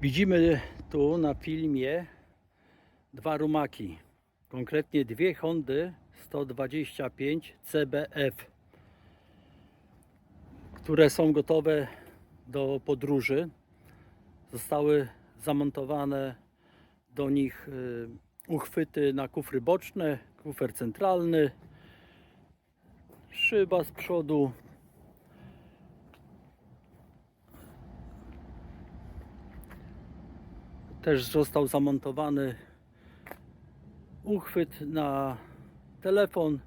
Widzimy tu na filmie dwa rumaki, konkretnie dwie Hondy 125 CBF, które są gotowe do podróży. Zostały zamontowane do nich y, uchwyty na kufry boczne, kufer centralny, szyba z przodu, Też został zamontowany uchwyt na telefon,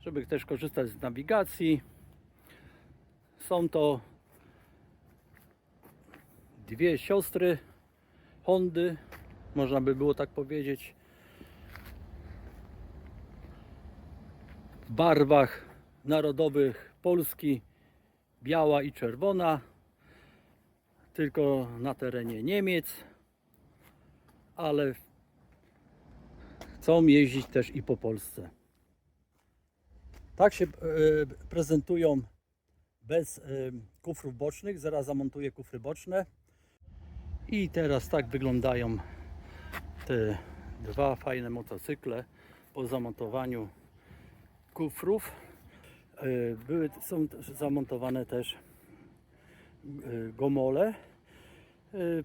żeby też korzystać z nawigacji. Są to dwie siostry Hondy, można by było tak powiedzieć. W barwach narodowych Polski, biała i czerwona, tylko na terenie Niemiec ale chcą jeździć też i po Polsce. Tak się e, prezentują bez e, kufrów bocznych. Zaraz zamontuję kufry boczne. I teraz tak wyglądają te dwa fajne motocykle po zamontowaniu kufrów. E, Były, są zamontowane też gomole.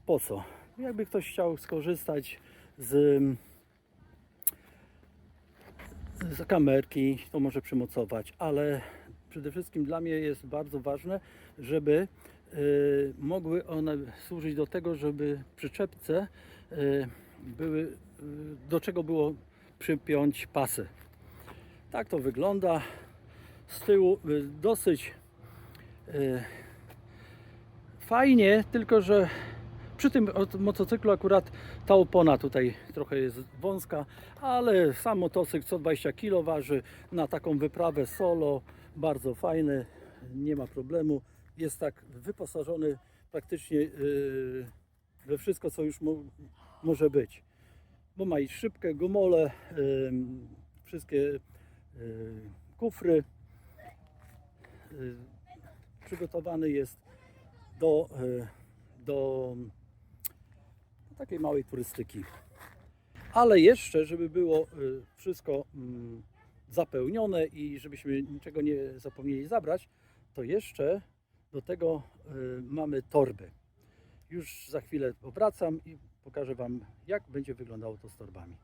Po co? Jakby ktoś chciał skorzystać z, z kamerki, to może przymocować, ale przede wszystkim dla mnie jest bardzo ważne, żeby y, mogły one służyć do tego, żeby przyczepce y, były, y, do czego było przypiąć pasy. Tak to wygląda. Z tyłu y, dosyć y, fajnie, tylko że przy tym motocyklu akurat ta opona tutaj trochę jest wąska, ale sam motocykl 120 kg waży na taką wyprawę solo, bardzo fajny, nie ma problemu. Jest tak wyposażony praktycznie yy, we wszystko, co już mo- może być. Bo ma i szybkę, gumole, yy, wszystkie yy, kufry. Przygotowany jest do, do takiej małej turystyki. Ale jeszcze, żeby było y, wszystko mm, zapełnione i żebyśmy niczego nie zapomnieli zabrać, to jeszcze do tego y, mamy torby. Już za chwilę powracam i pokażę Wam, jak będzie wyglądało to z torbami.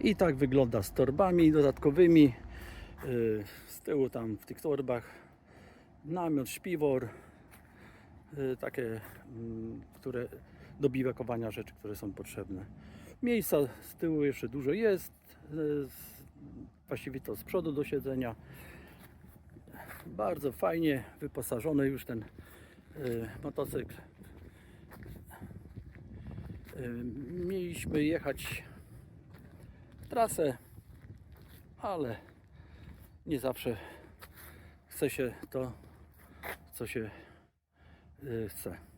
I tak wygląda z torbami dodatkowymi. Y, Z tyłu tam w tych torbach namiot, śpiwor, takie, mm, które do biwakowania rzeczy, które są potrzebne. Miejsca z tyłu jeszcze dużo jest, z- właściwie to z przodu do siedzenia. Bardzo fajnie wyposażony już ten y, motocykl. Y, Mieliśmy jechać trasę, ale nie zawsze chce się to, co się chce.